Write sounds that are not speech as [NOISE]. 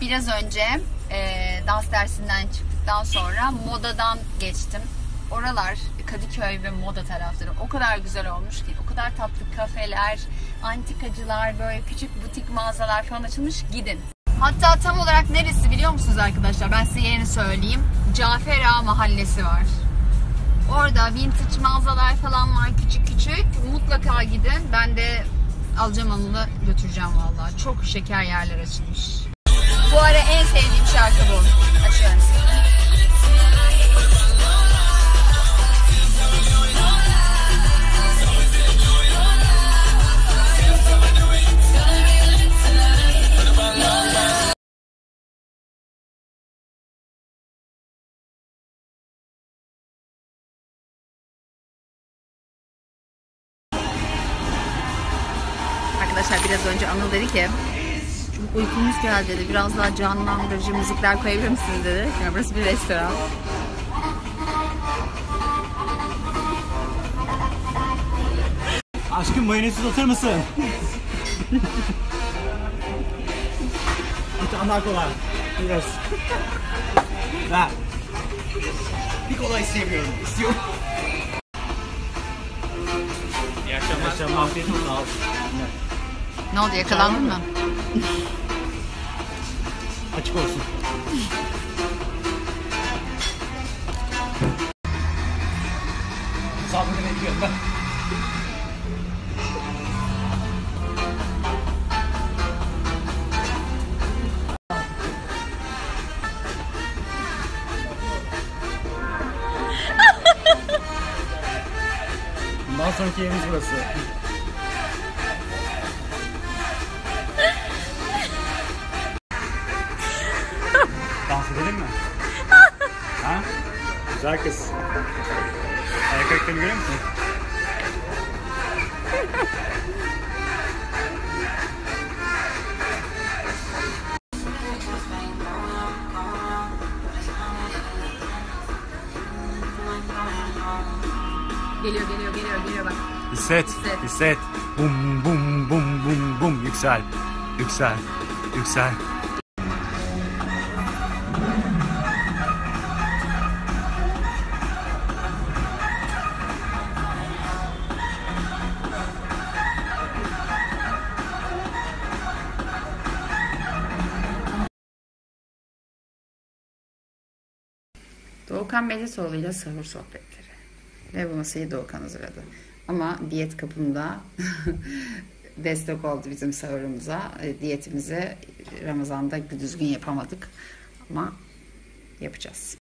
Biraz önce e, dans dersinden çıktıktan sonra modadan geçtim. Oralar Kadıköy ve moda tarafları o kadar güzel olmuş ki. O kadar tatlı kafeler, antikacılar, böyle küçük butik mağazalar falan açılmış. Gidin. Hatta tam olarak neresi biliyor musunuz arkadaşlar? Ben size yerini söyleyeyim. Cafer Mahallesi var. Orada vintage mağazalar falan var küçük küçük. Mutlaka gidin. Ben de alacağım onu da götüreceğim vallahi. Çok şeker yerler açılmış. Bu ara en sevdiğim şarkı bu. Açıyorum. Arkadaşlar biraz önce Anıl dedi ki çok uykumuz geldi dedi. Biraz daha canlandırıcı müzikler koyabilir misiniz dedi. Yani burası bir restoran. Aşkım mayonezi uzatır mısın? Bir tane daha kola. Yes. Ver. Bir kola istemiyorum. İstiyorum. İyi akşamlar. İyi akşamlar. Afiyet olsun. Ne oldu yakalandın mı? Açık olsun. Sabırla bekliyorum ben. Bundan sonraki yerimiz burası. Dans edelim mi? [LAUGHS] ha? Güzel kız. Ayak ayaklarını görüyor musun? Geliyor geliyor geliyor geliyor bak. Hisset, Hisset. hisset. Bum bum bum bum bum yüksel. Yüksel. Yüksel. Doğukan Melitoğlu ile sahur sohbetleri. Ve bu masayı Doğukan hazırladı. Ama diyet kapında [LAUGHS] destek oldu bizim sahurumuza. E, Diyetimizi Ramazan'da düzgün yapamadık. Ama yapacağız.